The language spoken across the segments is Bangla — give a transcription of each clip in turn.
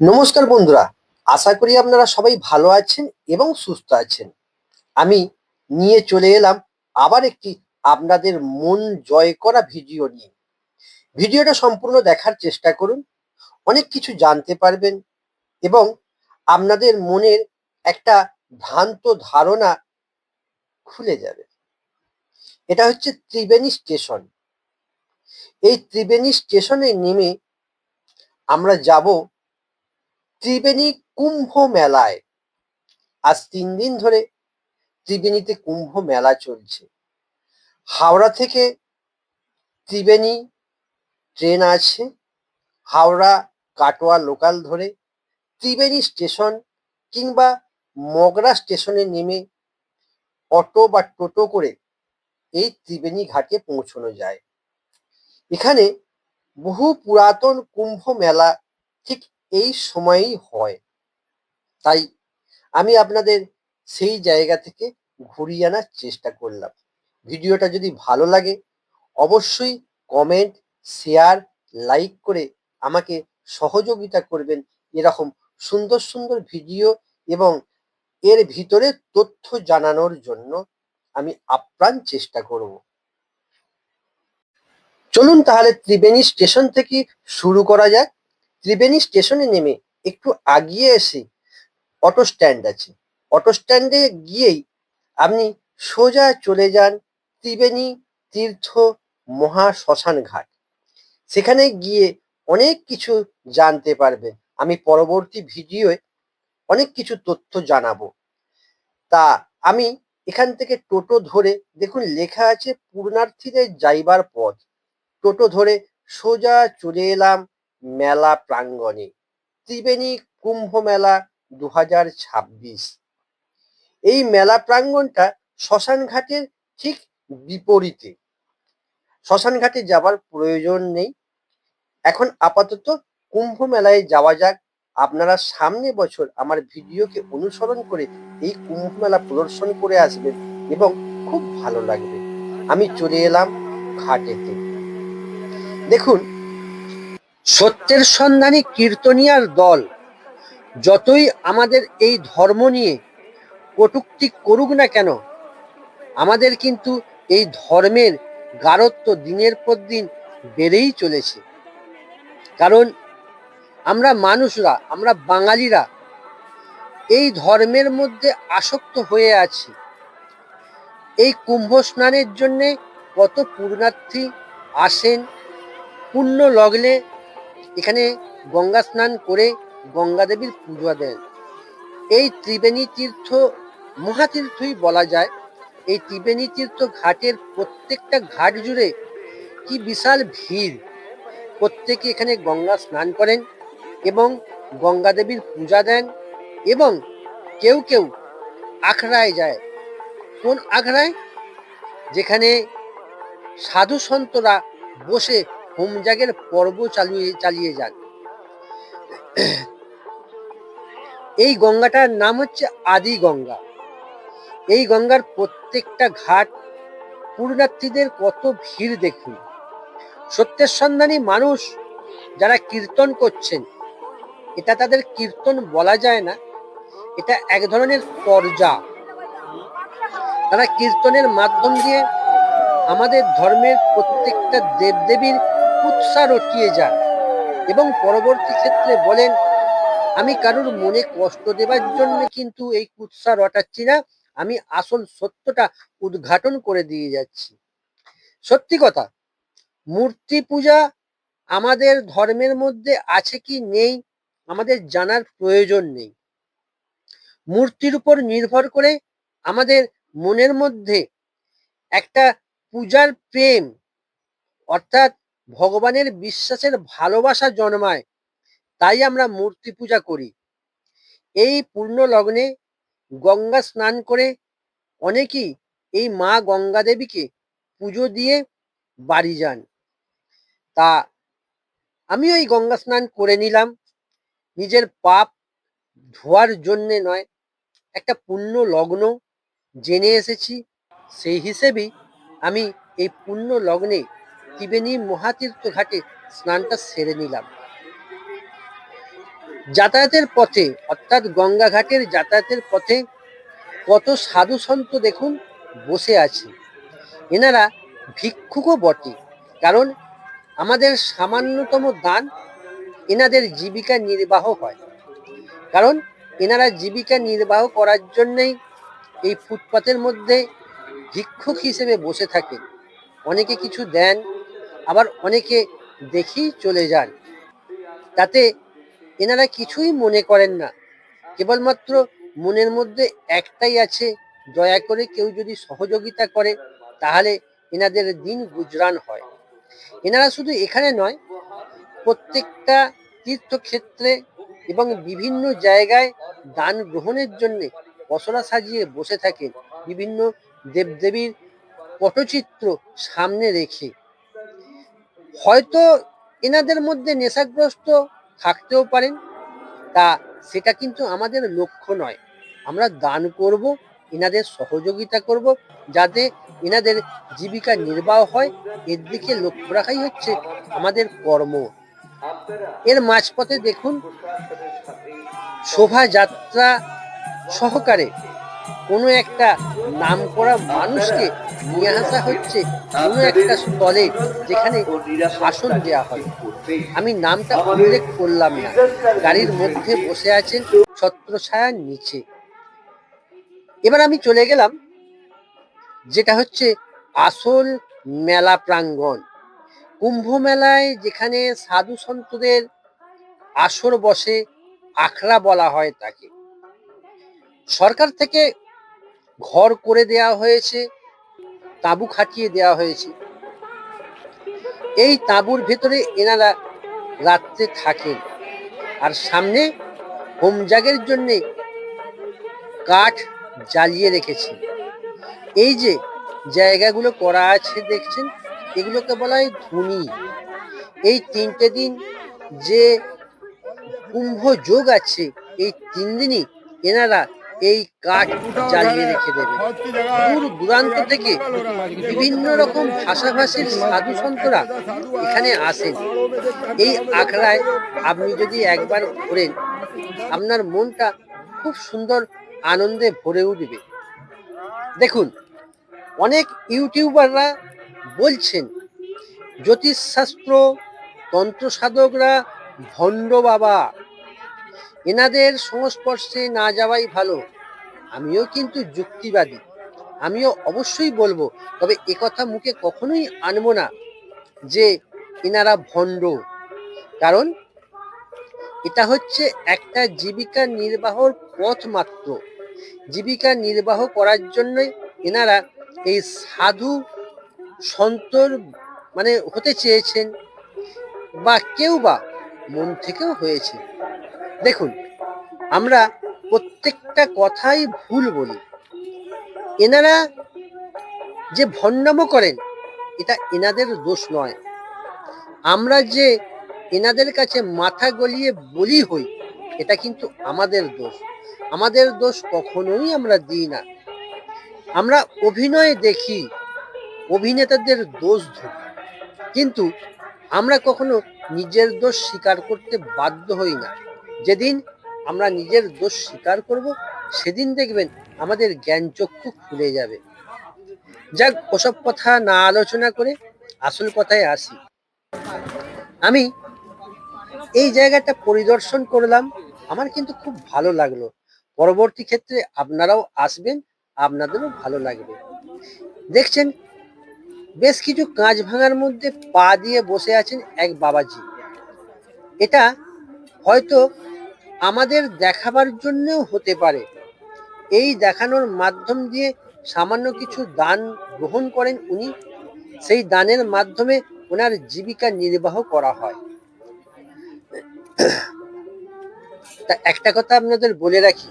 নমস্কার বন্ধুরা, আশা করি আপনারা সবাই ভালো আছেন এবং সুস্থ আছেন। আমি নিয়ে চলে এলাম আবার একটি আপনাদের মন জয় করা ভিডিও নিয়ে। ভিডিওটা সম্পূর্ণ দেখার চেষ্টা করুন, অনেক কিছু জানতে পারবেন এবং আপনাদের মনের একটা ভ্রান্ত ধারণা খুলে যাবে। এটা হচ্ছে ত্রিবেণী স্টেশন। এই ত্রিবেণী স্টেশনে নেমে আমরা যাব ত্রিবেণী কুম্ভ মেলায়। আজ তিন দিন ধরে ত্রিবেণীতে কুম্ভ মেলা চলছে। হাওড়া থেকে ত্রিবেণী ট্রেন আছে হাওড়া, কাটোয়া লোকাল ধরে ত্রিবেণী স্টেশন কিংবা মগরা স্টেশনে নেমে অটো বা টোটো করে এই ত্রিবেণী ঘাটে পৌঁছানো যায়। এখানে বহু পুরাতন কুম্ভ মেলা ঠিক এই সময়েই হয়। তাই আমি আপনাদের সেই জায়গা থেকে ঘুরিয়ে আনার চেষ্টা করলাম। ভিডিওটা যদি ভালো লাগে, অবশ্যই কমেন্ট শেয়ার লাইক করে আমাকে সহযোগিতা করবেন এরকম সুন্দর সুন্দর ভিডিও এবং এর ভিতরে তথ্য জানানোর জন্য আমি আপ্রাণ চেষ্টা করব। চলুন তাহলে ত্রিবেণী স্টেশন থেকে শুরু করা যাক। ত্রিবেণী স্টেশনে নেমে একটু আগিয়ে এসে অটো স্ট্যান্ড আছে। অটো স্ট্যান্ডে গিয়েই আপনি সোজা চলে যান ত্রিবেণী তীর্থ মহা শ্মশান ঘাট। সেখানে গিয়ে অনেক কিছু জানতে পারবেন। আমি পরবর্তী ভিডিওয়ে অনেক কিছু তথ্য জানাব। তা আমি এখান থেকে টোটো ধরে, দেখুন লেখা আছে পূর্ণার্থীদের যাইবার পথ। টোটো ধরে সোজা চলে এলাম মেলা প্রাঙ্গণে, ত্রিবেণী কুম্ভ মেলা দু এই মেলা প্রাঙ্গণটা শ্মশান ঘাটের ঠিক বিপরীতে। শ্মশান ঘাটে যাবার প্রয়োজন নেই। এখন আপাতত কুম্ভ মেলায় যাওয়া যাক। আপনারা সামনে বছর আমার ভিডিওকে অনুসরণ করে এই কুম্ভ মেলা প্রদর্শন করে আসবেন এবং খুব ভালো লাগবে। আমি চলে এলাম ঘাটেতে। দেখুন সত্যের সন্ধানী কীর্তনিয়ার দল। যতই আমাদের এই ধর্ম নিয়ে কটুক্তি করুক না কেন, আমাদের কিন্তু এই ধর্মের গারত্ব দিনের পর দিন বেড়েই চলেছে। কারণ আমরা মানুষরা, আমরা বাঙালিরা এই ধর্মের মধ্যে আসক্ত হয়ে আছি। এই কুম্ভ স্নানের জন্যে কত পূর্ণার্থী আসেন, পুণ্য লগ্নে এখানে গঙ্গা স্নান করে গঙ্গা দেবীর পুজো দেন। এই ত্রিবেণী তীর্থ মহাতীর্থই বলা যায়। এই ত্রিবেণী তীর্থ ঘাটের প্রত্যেকটা ঘাট জুড়ে কি বিশাল ভিড়। প্রত্যেকে এখানে গঙ্গা স্নান করেন এবং গঙ্গা দেবীর পূজা দেন এবং কেউ কেউ আখড়ায় যায়। কোন আখড়ায়? যেখানে সাধু সন্তরা বসে হোমজাগের পর্ব চালিয়ে চালিয়ে যান এই গঙ্গাটার নাম হচ্ছে আদি গঙ্গা। এই গঙ্গার প্রত্যেকটা ঘাট পূর্ণার্থীদের কত ভিড় দেখুন। সত্যের সন্ধানী মানুষ যারা কীর্তন করছেন, এটা তাদের কীর্তন বলা যায় না, এটা এক ধরনের পর্যা তারা কীর্তনের মাধ্যম দিয়ে আমাদের ধর্মের প্রত্যেকটা দেবদেবীর উৎসাহ রটিয়ে যান এবং পরবর্তী ক্ষেত্রে বলেন, আমি কারোর মনে কষ্ট দেবার জন্য কিন্তু এই কুৎসা রটাচ্ছি না, আমি আসল সত্যটা উদ্ঘাটন করে দিয়ে যাচ্ছি। সত্যি কথা, মূর্তি পূজা আমাদের ধর্মের মধ্যে আছে কি নেই, আমাদের জানার প্রয়োজন নেই। মূর্তির উপর নির্ভর করে আমাদের মনের মধ্যে একটা পূজার প্রেম, অর্থাৎ ভগবানের বিশ্বাসের ভালোবাসা জন্মায়, তাই আমরা মূর্তি পূজা করি। এই পূর্ণ লগ্নে গঙ্গা স্নান করে অনেকেই এই মা গঙ্গা দেবীকে পুজো দিয়ে বাড়ি যান। তা আমিও এই গঙ্গা স্নান করে নিলাম। নিজের পাপ ধোয়ার জন্যে নয়, একটা পুণ্য লগ্ন জেনে এসেছি। সেই হিসেবেই আমি এই পুণ্য লগ্নে ত্রিবেণী মহাতীর্থ ঘাটে স্নানটা সেরে নিলাম। যাতায়াতের পথে, অর্থাৎ গঙ্গা ঘাটের যাতায়াতের পথে কত সাধু সন্ত দেখুন বসে আছে। এনারা ভিক্ষুকও বটে, কারণ আমাদের সামান্যতম দান এনাদের জীবিকা নির্বাহ হয়। কারণ এনারা জীবিকা নির্বাহ করার জন্যেই এই ফুটপাতের মধ্যে ভিক্ষুক হিসেবে বসে থাকেন। অনেকে কিছু দেন আবার অনেকে দেখেই চলে যান। তাতে এনারা কিছুই মনে করেন না। কেবলমাত্র মনের মধ্যে একটাই আছে, দয়া করে কেউ যদি সহযোগিতা করে, তাহলে এনাদের দিন গুজরান হয়। এনারা শুধু এখানে নয়, প্রত্যেকটা তীর্থক্ষেত্রে এবং বিভিন্ন জায়গায় দান গ্রহণের জন্য পসরা সাজিয়ে বসে থাকেন। বিভিন্ন দেবদেবীর পটচিত্র সামনে রেখে। হয়তো এনাদের মধ্যে নেশাগ্রস্ত থাকতেও পারেন, তা সেটা কিন্তু আমাদের লক্ষ্য নয়। আমরা দান করব, এনাদের সহযোগিতা করব, যাতে এনাদের জীবিকা নির্বাহ হয়। এর দিকে লক্ষ্য রাখাই হচ্ছে আমাদের কর্ম। এর মাঝপথে দেখুন, শোভাযাত্রা সহকারে কোনো একটা নাম করা মানুষকে নিয়ে আসা হচ্ছে কোনো একটা স্থলে যেখানে ভাষণ দেওয়া হয়। আমি নামটা উল্লেখ করলাম না। গাড়ির মধ্যে বসে আছেন ছত্রছায়ার নিচে। এবার আমি চলে গেলাম, যেটা হচ্ছে আসল মেলা প্রাঙ্গণ। কুম্ভ মেলায় যেখানে সাধু সন্তদের আসর বসে আখড়া বলা হয় তাকে। সরকার থেকে ঘর করে দেয়া হয়েছে, তাঁবু খাটিয়ে দেওয়া হয়েছে। এই তাঁবুর ভেতরে এনারা রাত্রে থাকেন। আর সামনে হোমজাগের জন্য কাঠ জ্বালিয়ে রেখেছে। এই যে জায়গাগুলো করা আছে দেখছেন, এগুলোকে বলা হয় ধুনি। এই তিনটে দিন যে কুম্ভ যোগ আছে, এই তিন দিনই এনারা এই কাঠ চালিয়ে রেখে দেবে। দূর দূরান্ত থেকে বিভিন্ন রকম ভাষাভাষীর সাধু সন্তরা এখানে আসেন। এই আখড়ায় আপনি যদি একবার ঘোরেন, আপনার মনটা খুব সুন্দর আনন্দে ভরে উঠবে। দেখুন, অনেক ইউটিউবাররা বলছেন, জ্যোতিষশাস্ত্র তন্ত্র সাধকরা ভণ্ড বাবা। এনাদের সংস্পর্শে না যাওয়াই ভালো। আমিও কিন্তু যুক্তিবাদী। আমিও অবশ্যই বলব, তবে একথা মুখে কখনোই আনব না যে এনারা ভণ্ড। কারণ এটা হচ্ছে একটা জীবিকা নির্বাহর পথ মাত্র। জীবিকা নির্বাহ করার জন্যই এনারা এই সাধু সন্তর মানে হতে চেয়েছেন বা কেউ বা মন থেকেও হয়েছে। দেখুন, আমরা প্রত্যেকটা কথাই ভুল বলি। এনারা যে ভণ্ডামো করেন, এটা এনাদের দোষ নয়। আমরা যে এনাদের কাছে মাথা গলিয়ে বলি হই, এটা কিন্তু আমাদের দোষ। আমাদের দোষ কখনোই আমরা দিই না। আমরা অভিনয়ে দেখি, অভিনেতাদের দোষ ধরি। কিন্তু আমরা কখনো নিজের দোষ স্বীকার করতে বাধ্য হই না। যেদিন আমরা নিজের দোষ স্বীকার করব, সেদিন দেখবেন আমাদের জ্ঞান চক্ষু খুলে যাবে। যাক, ওসব কথা না আলোচনা করে আসল কথায় আসি। আমি এই জায়গাটা পরিদর্শন করলাম, আমার কিন্তু খুব ভালো লাগল। পরবর্তী ক্ষেত্রে আপনারাও আসবেন, আপনাদেরও ভালো লাগবে। দেখছেন, বেশ কিছু কাঁচ ভাঙার মধ্যে পা দিয়ে বসে আছেন এক বাবাজি। এটা হয়তো আমাদের দেখাবার জন্যও হতে পারে। এই দেখানোর মাধ্যম দিয়ে সামান্য কিছু দান গ্রহণ করেন উনি। সেই দানের মাধ্যমে ওনার জীবিকা নির্বাহ করা হয়। তা একটা কথা আপনাদের বলে রাখি।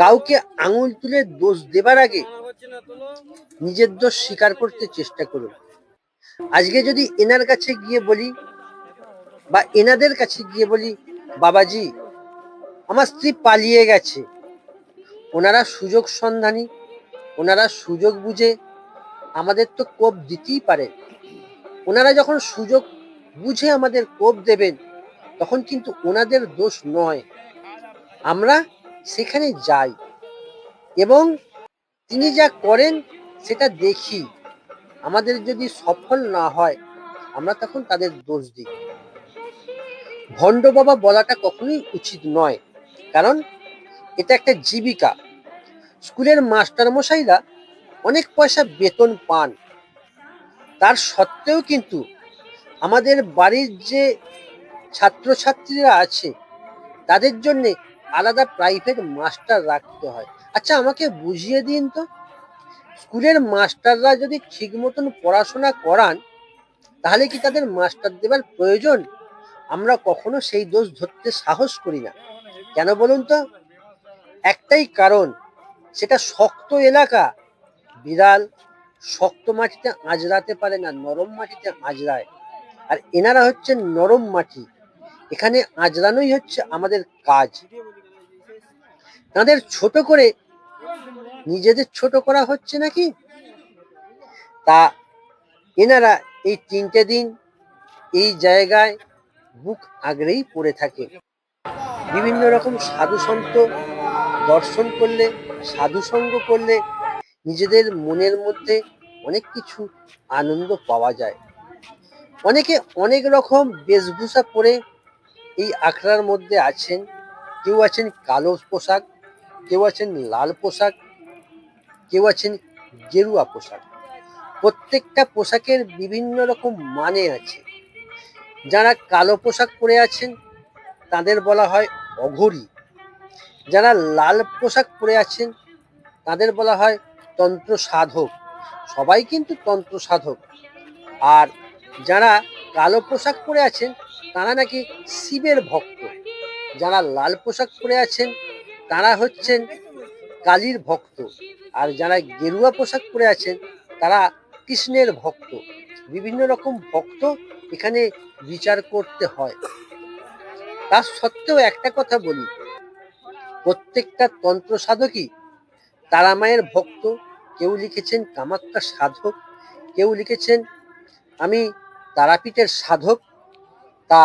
কাউকে আঙুল তুলে দোষ দেবার আগে নিজের দোষ স্বীকার করতে চেষ্টা করুন। আজকে যদি এনার কাছে গিয়ে বলি বা এনাদের কাছে গিয়ে বলি, বাবাজি, আমার স্ত্রী পালিয়ে গেছে। ওনারা সুযোগ সন্ধানী, ওনারা সুযোগ বুঝে, আমাদের তো কোপ দিতেই পারে। ওনারা যখন সুযোগ বুঝে আমাদের কোপ দেবেন, তখন কিন্তু ওনাদের দোষ নয়। আমরা সেখানে যাই এবং তিনি যা করেন, সেটা দেখি। আমাদের যদি সফল না হয়, আমরা তখন তাদের দোষ দিই। ভণ্ড বাবা বলাটা কখনোই উচিত নয়। কারণ এটা একটা জীবিকা। স্কুলের মাস্টারমশাইরা অনেক পয়সা বেতন পান। তার সত্ত্বেও কিন্তু আমাদের বাড়ির যে ছাত্রছাত্রীরা আছে, তাদের জন্য আলাদা প্রাইভেট মাস্টার রাখতে হয়। আচ্ছা আমাকে বুঝিয়ে দিন তো। স্কুলের মাস্টাররা যদি ঠিক মতন পড়াশোনা করান, তাহলে কি তাদের মাস্টার দেবার প্রয়োজন? আমরা কখনো সেই দোষ ধরতে সাহস করি না। কেন বলুন তো? একটাই কারণ, সেটা শক্ত এলাকা। বিড়াল শক্ত মাটিতে আঁচড়াতে পারে না, নরম মাটিতে আঁচড়ায় আর এনারা হচ্ছেন নরম মাটি। এখানে আঁচড়ানোই হচ্ছে আমাদের কাজ। তাদের ছোট করে নিজেদের ছোট করা হচ্ছে নাকি? তা এনারা এই তিনটে দিন এই জায়গায় বুক আগড়েই পড়ে থাকে। বিভিন্ন রকম সাধু সন্ত দর্শন করলে, সাধু সঙ্গ করলে নিজেদের মনের মধ্যে অনেক কিছু আনন্দ পাওয়া যায়। অনেকে অনেক রকম বেশভূষা পরে এই আখড়ার মধ্যে আছেন। কেউ আছেন কালো পোশাক, কেউ আছেন লাল পোশাক, কেউ আছেন গেরুয়া পোশাক। প্রত্যেকটা পোশাকের বিভিন্ন রকম মানে আছে। যারা কালো পোশাক পরে আছেন, তাদের বলা হয় অঘরী। যারা লাল পোশাক পরে আছেন, তাদের বলা হয় তন্ত্র সাধক সবাই কিন্তু তন্ত্র সাধক আর যারা কালো পোশাক পরে আছেন, তারা নাকি শিবের ভক্ত। যারা লাল পোশাক পরে আছেন, তারা হচ্ছেন কালীর ভক্ত। আর যারা গেরুয়া পোশাক পরে আছেন, তারা কৃষ্ণের ভক্ত। বিভিন্ন রকম ভক্ত এখানে বিচার করতে হয়। তার সত্ত্বেও একটা কথা বলি। প্রত্যেকটা তন্ত্র সাধকই তারা মায়ের ভক্ত। কেউ লিখেছেন কামাক্কা সাধক, কেউ লিখেছেন আমি তারাপীঠের সাধক। তা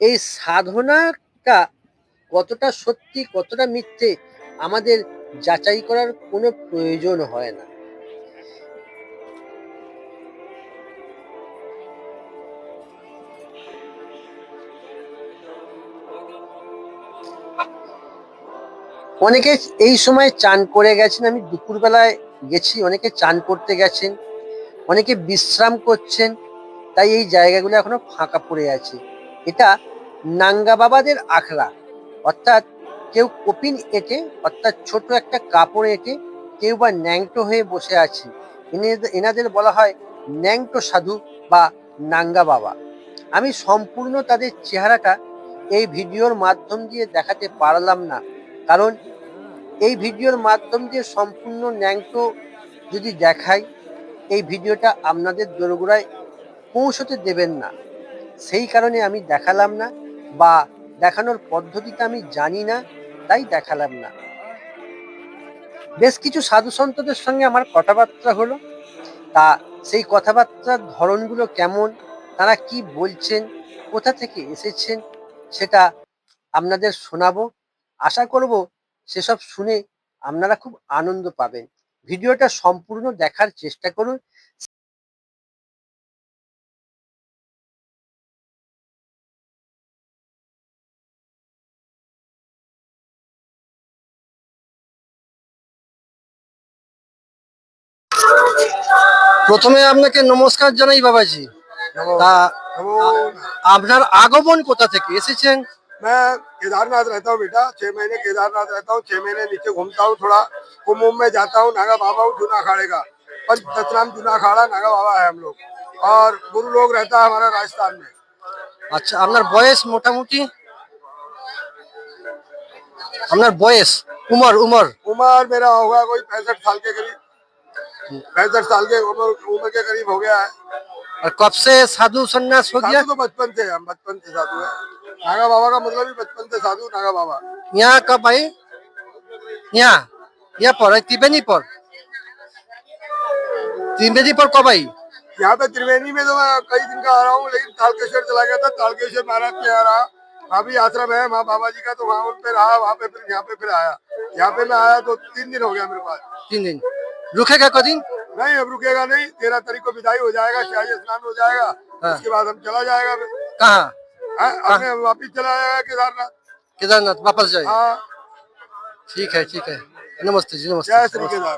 এই সাধনাটা কতটা সত্যি, কতটা মিথ্যে আমাদের যাচাই করার কোনো প্রয়োজন হয় না। অনেকে এই সময় চান করে গেছেন, আমি দুপুরবেলায় গেছি, অনেকে চান করতে গেছেন, অনেকে বিশ্রাম করছেন, তাই এই জায়গাগুলো এখনও ফাঁকা পড়ে আছে। এটা নাঙ্গা বাবাদের আখড়া, অর্থাৎ কেউ কপিন এঁটে, অর্থাৎ ছোট একটা কাপড় এঁটে কেউ বা ন্যাংটো হয়ে বসে আছে। এনে- এনাদের বলা হয় ন্যাংটো সাধু বা নাঙ্গা বাবা আমি সম্পূর্ণ তাদের চেহারাটা এই ভিডিওর মাধ্যম দিয়ে দেখাতে পারলাম না। কারণ এই ভিডিওর মাধ্যম দিয়ে সম্পূর্ণ ন্যাংটো যদি দেখাই, এই ভিডিওটা আপনাদের দোরগোড়ায় পৌঁছতে দেবেন না। সেই কারণে আমি দেখালাম না বা দেখানোর পদ্ধতিটা আমি জানি না, তাই দেখালাম না। বেশ কিছু সাধু সন্তদের সঙ্গে আমার কথাবার্তা হলো। তা সেই কথাবার্তার ধরনগুলো কেমন, তারা কি বলছেন, কোথা থেকে এসেছেন, সেটা আপনাদের শোনাবো। আশা করব সেসব শুনে আপনারা খুব আনন্দ পাবেন। ভিডিওটা সম্পূর্ণ দেখার চেষ্টা করুন। প্রথমে আপনাকে নমস্কার জানাই বাবাজি। তা আপনার আগমন কোথা থেকে? এসেছেন मैं केदारनाथ रहता हूँ बेटा छह महीने केदारनाथ रहता हूँ छह महीने नीचे घूमता हूँ थोड़ा कुंभ उम्भ में जाता हूँ नागा बाबा हूँ जूना अखाड़े का पंच दशनाम जूना अखाड़ा नागा बाबा है हम लोग और गुरु लोग रहता है हमारा राजस्थान में আচ্ছা আপনার বয়স মোটামুটি আপনার বয়স উমর উমর उम्र मेरा होगा कोई पैंसठ साल के करीब पैंसठ साल के उम्र उम्र के करीब हो गया है और कब से साधु संन्यास हो गया? तो बचपन से हम बचपन से साधु है। नागा बाबा का मतलब ही बचपन से साधु नागा बाबा। यहाँ कब आई यहाँ? यहाँ पर त्रिवेणी पर। त्रिवेणी पर कब आई? यहाँ पे त्रिवेणी में तो मैं कई दिन का आ रहा हूँ लेकिन तालकेश्वर चला गया था। तालकेश्वर महाराज के आ रहा। वहाँ भी आश्रम है वहाँ बाबा जी का तो वहाँ पे रहा वहाँ पे फिर यहाँ पे फिर आया। यहाँ पे मैं आया तो तीन दिन हो गया मेरे पास। तीन दिन। रुकेगा कदम नहीं अब रुकेगा नहीं तेरह तारीख को विदाई हो जाएगा शाही स्नान हो जाएगा हाँ। उसके बाद हम चला जाएगा फिर कहाँ हाँ, अपने वापिस चला जाएगा केदारनाथ केदारनाथ वापस जाए हाँ ठीक है ठीक है नमस्ते जी नमस्ते जय श्री केदार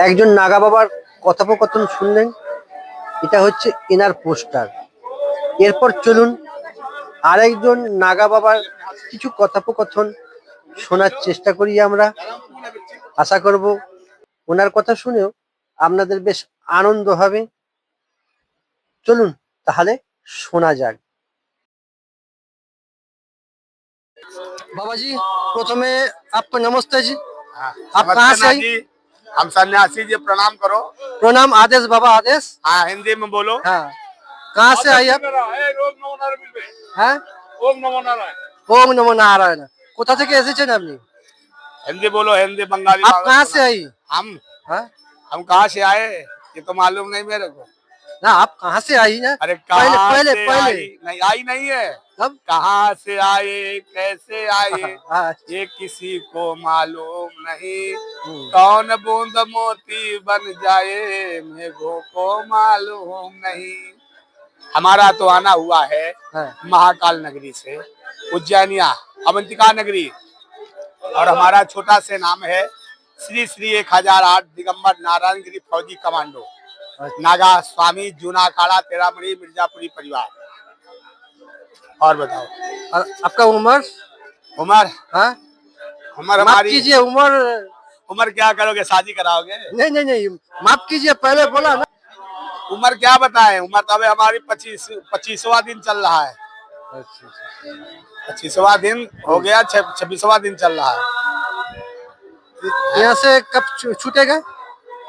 একজন নাগা বাবার কথোপকথন শুনলেন এটা হচ্ছে এনার পোস্টার এরপর চলুন আরেকজন নাগা বাবার কিছু কথোপকথন শোনার চেষ্টা করি আমরা আশা করব ওনার কথা শুনেও আপনাদের বেশ আনন্দ হবে চলুন তাহলে শোনা যাক বাবাজি প্রথমে আপনার নমস্তে জি आप कहाँ से आई? जी हम सन्यासी जी प्रणाम करो প্রণাম আদেশ বাবা আদেশ हाँ हिंदी में बोलो হ্যাঁ कहाँ से आई आप ओम नमो नारायण হ্যাঁ ओम नमो नारायण ওম নমো নারায়ণ কোথা থেকে এসেছেন আপনি हिंदी बोलो हिंदी बंगाली आप कहाँ से आई? हम हाँ? हम कहाँ से आए? ये तो मालूम नहीं मेरे को। ना आप कहाँ से आई ना अरे पहले- पहले- पहले। नहीं आई नहीं है। तब कहाँ से आए? कैसे आए? हाँ, ये किसी को मालूम नहीं। हम्म, कौन बूंद मोती बन जाए मेघों को मालूम नहीं। हमारा तो आना हुआ है हाँ, महाकाल नगरी से उज्जैनिया अवंतिका नगरी। और हमारा छोटा से नाम है श्री श्री एक हज़ार आठ दिगम्बर नारायण गिरी फौजी कमांडो। नागा स्वामी जूना अखाड़ा तेरामणि मिर्जापुरी परिवार। और बताओ। और आपका उम्र? उमर? उम्र हमारी कीजिए उम्र उमर क्या करोगे? शादी कराओगे? नहीं नहीं नहीं माफ़ कीजिए पहले बोला ना। उम्र क्या बताएँ? उम्र तो अभी हमारी पच्चीस पच्चीसवा दिन चल रहा है। पच्चीसवा दिन हो गया छब्बीसवा दिन चल रहा है। यहाँ से कब छूटेगा?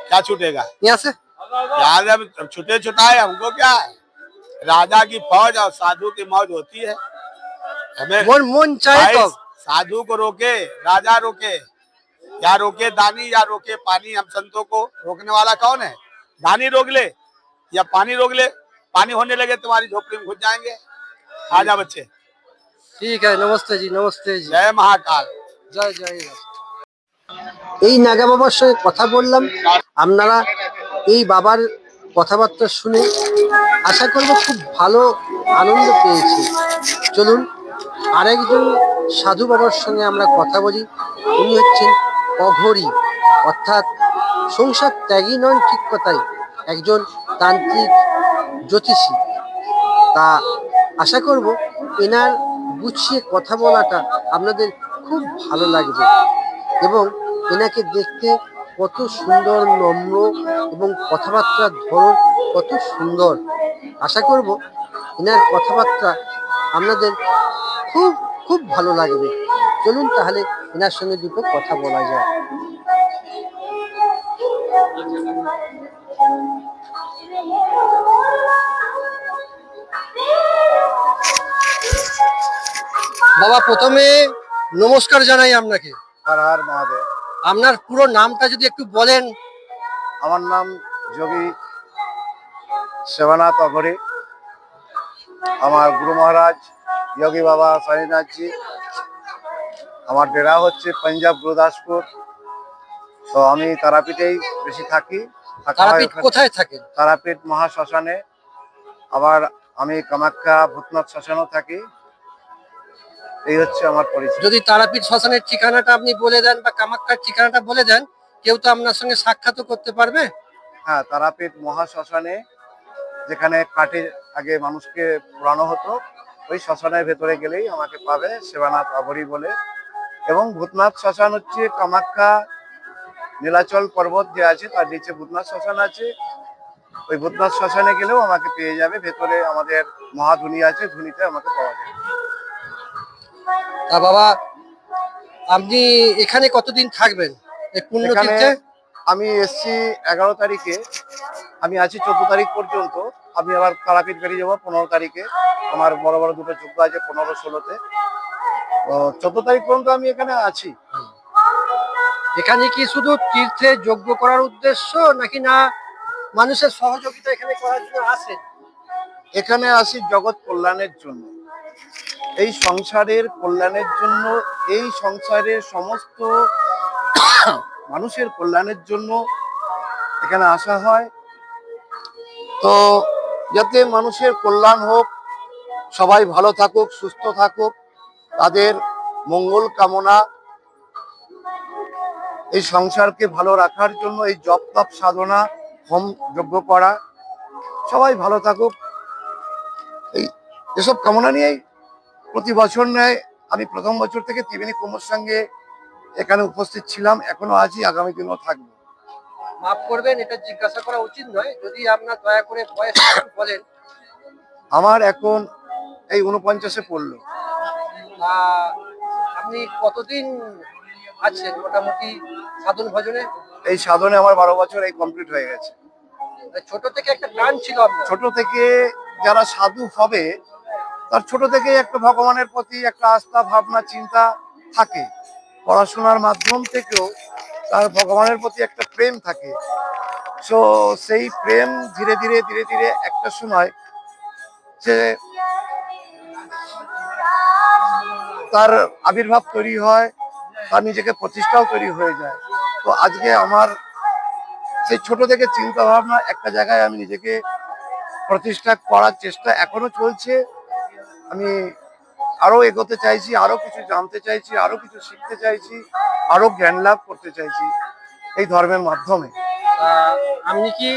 क्या छूटेगा? यहाँ से? यार जब छुटे छुटाए हमको क्या है? राजा की फौज और साधु की मौज होती है। हमें मन मन चाहे भाई, तो। साधु को रोके राजा रोके। या रोके दानी या रोके पानी हम संतों को रोकने वाला कौन है? दानी रोक ले या पानी रोक ले। पानी होने लगे तुम्हारी झोपड़ी में घुस जाएँगे। आजा बच्चे ठीक है नमस्ते जी नमस्ते जी जय महाकाल জয় জয় এই নাগা বাবার সঙ্গে কথা বললাম আপনারা এই বাবার কথাবার্তা শুনে আশা করব খুব ভালো আনন্দ পেয়েছি চলুন আরেকজন সাধু বাবার সঙ্গে আমরা কথা বলি উনি হচ্ছেন অঘরী অর্থাৎ সংসার ত্যাগী নন ঠিক কথাই একজন তান্ত্রিক জ্যোতিষী তা আশা করব এনার গুছিয়ে কথা বলাটা আপনাদের খুব ভালো লাগবে এবং এনাকে দেখতে কত সুন্দর, নম্র এবং কথাবার্তার ধরন কত সুন্দর। আশা করব এনার কথাবার্তা আপনাদের খুব খুব ভালো লাগবে। চলুন তাহলে এনার সঙ্গে দুটো কথা বলা যায় বাবা প্রথমে নমস্কার জানাই আপনাকে। মহাদেব। আপনার পুরো নামটা যদি একটু বলেন। আমার নাম যোগী সেবানাথ অঘরে। আমার গুরু মহারাজ যোগী বাবা স্বামীনাথজি আমার ডেরা হচ্ছে পাঞ্জাব গুরুদাসপুর। তো আমি তারাপীঠেই বেশি থাকি। কোথায় থাকি? তারাপীঠ মহাশ্মশানে। আবার আমি কামাখ্যা ভূতনাথ শ্মশানেও থাকি। এই হচ্ছে আমার পরিচয়। যদি তারাপীঠ শ্মশানের ঠিকানাটা আপনি বলে দেন বা কামাখ্যার ঠিকানাটা বলে দেন কেউ তো আপনার সঙ্গে সাক্ষাৎও করতে পারবে। হ্যাঁ তারাপীঠ মহাশ্মশানে যেখানে কাঠে আগে মানুষকে পোড়ানো হতো ওই শ্মশানের ভেতরে গেলেই আমাকে পাবে সেবানাথ অঘরি বলে। এবং ভূতনাথ শ্মশান হচ্ছে কামাখ্যা নীলাচল পর্বত যে আছে তার নিচে ভূতনাথ শ্মশান আছে। ওই ভূতনাথ শ্মশানে গেলেও আমাকে পেয়ে যাবে ভেতরে আমাদের মহাধুনি আছে ধুনিতে আমাকে পাওয়া যায় তা বাবা আপনি এখানে কতদিন থাকবেন? এই আমি এসছি এগারো তারিখে। আমি আছি চোদ্দ তারিখ পর্যন্ত। আমি আবার তারাপীঠ বেরিয়ে যাব পনেরো তারিখে। আমার বড় বড় দুটো যুদ্ধ আছে পনেরো ষোলোতে। চোদ্দ তারিখ পর্যন্ত আমি এখানে আছি। এখানে কি শুধু তীর্থে যোগ্য করার উদ্দেশ্য নাকি না মানুষের সহযোগিতা এখানে করার জন্য আসেন? এখানে আসি জগৎ কল্যাণের জন্য। এই সংসারের কল্যাণের জন্য, এই সংসারের সমস্ত মানুষের কল্যাণের জন্য এখানে আসা হয়। তো যাতে মানুষের কল্যাণ হোক, সবাই ভালো থাকুক, সুস্থ থাকুক, তাদের মঙ্গল কামনা, এই সংসারকে ভালো রাখার জন্য এই জপ তপ সাধনা, হোম যজ্ঞ করা, সবাই ভালো থাকুক। এই এসব কামনা নিয়েই প্রতি বছর নেয় আমি প্রথম বছর থেকে ত্রিবেণী কুমোর সঙ্গে এখানে উপস্থিত ছিলাম এখনও আছি আগামী দিনও থাকব। মাফ করবেন এটা জিজ্ঞাসা করা উচিত নয় যদি আপনার দয়া করে বয়স বলেন। আমার এখন এই উনপঞ্চাশে পড়ল। আপনি কতদিন আছেন মোটামুটি সাধন ভজনে? এই সাধনে আমার বারো বছর এই কমপ্লিট হয়ে গেছে। ছোট থেকে একটা টান ছিল ছোট থেকে যারা সাধু হবে তার ছোট থেকে একটা ভগবানের প্রতি একটা আস্থা, ভাবনা, চিন্তা থাকে। পড়াশোনার মাধ্যম থেকেও তার ভগবানের প্রতি একটা প্রেম থাকে। সো সেই প্রেম ধীরে ধীরে ধীরে ধীরে একটা সময় যে তার আবির্ভাব তৈরি হয়, তার নিজেকে প্রতিষ্ঠাও তৈরি হয়ে যায়। তো আজকে আমার সেই ছোট থেকে চিন্তা ভাবনা একটা জায়গায় আমি নিজেকে প্রতিষ্ঠা করার চেষ্টা এখনও চলছে। আমি আরও এগোতে চাইছি আরও কিছু জানতে চাইছি আরও কিছু শিখতে চাইছি আরও জ্ঞান লাভ করতে চাইছি এই ধর্মের মাধ্যমে। আপনি কি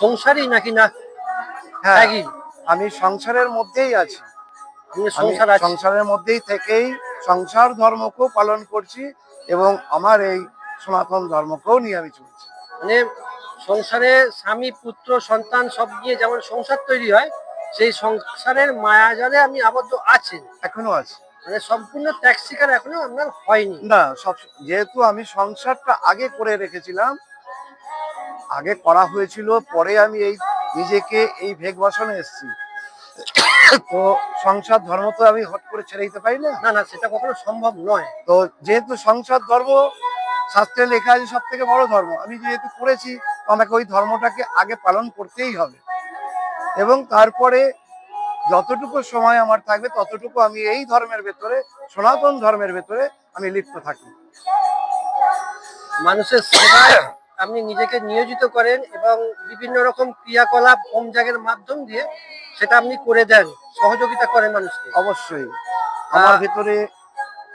সংসারই নাকি না? হ্যাঁ ত্যাগী আমি সংসারের মধ্যেই আছি। সংসারের মধ্যেই থেকেই সংসার ধর্মকেও পালন করছি এবং আমার এই সনাতন ধর্মকেও নিয়ে আমি চলছি। মানে সংসারে স্বামী পুত্র সন্তান সব নিয়ে যেমন সংসার তৈরি হয় সেই সংসারের মায়াজালে আপনি আবদ্ধ আছেন এখনও আছি। মানে সম্পূর্ণ ত্যাগ শিকার এখনও আপনার হয়নি। না সব যেহেতু আমি সংসারটা আগে করে রেখেছিলাম আগে করা হয়েছিল পরে আমি এই নিজেকে এই ভেগ বসানো এসেছি। তো সংসার ধর্ম তো আমি হট করে ছেড়ে দিতে পারি না? না না সেটা কখনো সম্ভব নয়। তো যেহেতু সংসার ধর্ম শাস্ত্রে লেখা আছে সব থেকে বড় ধর্ম। আমি যেহেতু করেছি আমাকে ওই ধর্মটাকে আগে পালন করতেই হবে। এবং তারপরে যতটুকু সময় আমার থাকবে ততটুকু আমি এই ধর্মের ভেতরে সনাতন ধর্মের ভেতরে আমি লিপ্ত থাকি। মানুষের সেবায় আপনি নিজেকে নিয়োজিত করেন এবং বিভিন্ন রকম ক্রিয়াকলাপ হোম জাগের মাধ্যম দিয়ে সেটা আপনি করে দেন সহযোগিতা করেন মানুষকে। অবশ্যই। আমার ভেতরে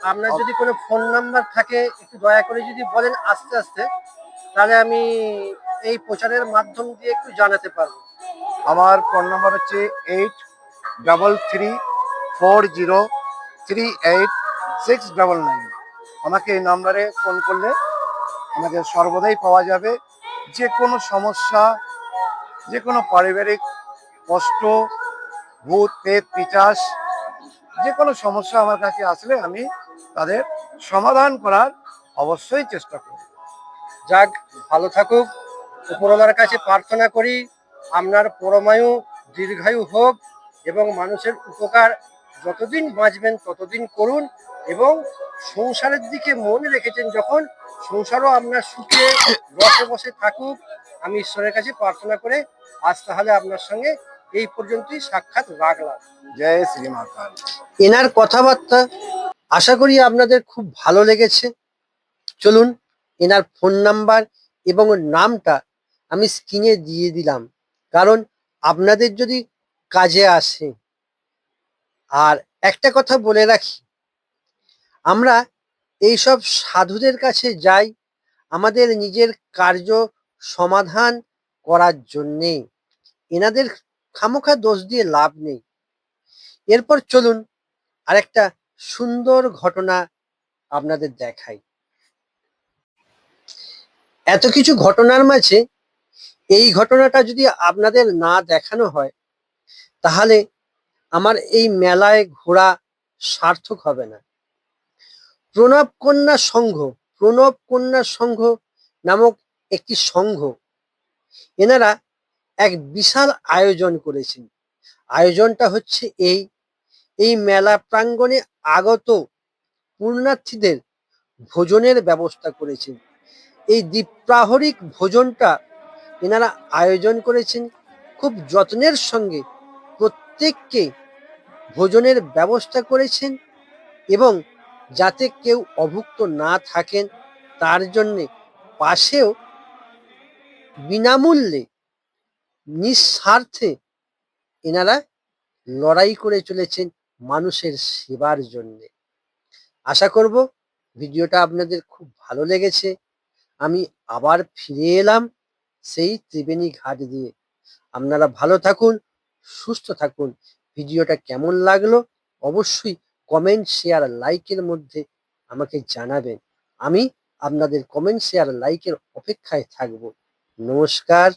আপনার যদি কোনো ফোন নাম্বার থাকে একটু দয়া করে যদি বলেন আস্তে আস্তে তাহলে আমি এই প্রচারের মাধ্যম দিয়ে একটু জানাতে পারব। আমার ফোন নাম্বার হচ্ছে eight double three four zero three eight six double nine আমাকে এই নাম্বারে ফোন করলে আমাকে সর্বদাই পাওয়া যাবে। যে কোনো সমস্যা যে কোনো পারিবারিক কষ্ট, ভূত পেট পিচাস যে কোনো সমস্যা আমার কাছে আসলে আমি তাদের সমাধান করার অবশ্যই চেষ্টা করব। যাক, ভালো থাকুক। উপরওয়ালার কাছে প্রার্থনা করি। আপনার পরমায়ু দীর্ঘায়ু হোক এবং মানুষের উপকার যতদিন বাঁচবেন ততদিন করুন এবং সংসারের দিকে মন রেখেছেন যখন সংসারও আপনার সুখে বসে বসে থাকুক আমি ঈশ্বরের কাছে প্রার্থনা করে আজ তাহলে আপনার সঙ্গে এই পর্যন্তই সাক্ষাৎ রাখলাম। জয় শ্রী মাতাল এনার কথাবার্তা আশা করি আপনাদের খুব ভালো লেগেছে। চলুন এনার ফোন নাম্বার এবং নামটা আমি স্ক্রিনে দিয়ে দিলাম। কারণ আপনাদের যদি কাজে আসে, আর একটা কথা বলে রাখি, আমরা এইসব সাধুদের কাছে যাই আমাদের নিজের কার্য সমাধান করার জন্যে। এনাদের খামোখা দোষ দিয়ে লাভ নেই। এরপর চলুন আরেকটা সুন্দর ঘটনা আপনাদের দেখাই। এত কিছু ঘটনার মাঝে এই ঘটনাটা যদি আপনাদের না দেখানো হয়, তাহলে আমার এই মেলায় ঘোরা সার্থক হবে না। প্রণব কন্যা সংঘ, প্রণব কন্যা সংঘ নামক একটি সংঘ, এনারা এক বিশাল আয়োজন করেছেন। আয়োজনটা হচ্ছে এই এই মেলা প্রাঙ্গণে আগত পুণ্যার্থীদের ভোজনের ব্যবস্থা করেছেন। এই দ্বীপ্রাহরিক ভোজনটা এনারা আয়োজন করেছেন খুব যত্নের সঙ্গে প্রত্যেককে ভোজনের ব্যবস্থা করেছেন এবং যাতে কেউ অভুক্ত না থাকেন, তার জন্যে পাশেও বিনামূল্যে নিঃস্বার্থে এনারা লড়াই করে চলেছেন মানুষের সেবার জন্যে। আশা করব ভিডিওটা আপনাদের খুব ভালো লেগেছে। আমি আবার ফিরে এলাম। সেই ত্রিবেণী ঘাট দিয়ে। আপনারা ভালো থাকুন, সুস্থ থাকুন। ভিডিওটা কেমন লাগল অবশ্যই কমেন্ট শেয়ার লাইকের মধ্যে আমাকে জানাবেন। আমি আপনাদের কমেন্ট শেয়ার লাইকের অপেক্ষায় থাকব। নমস্কার।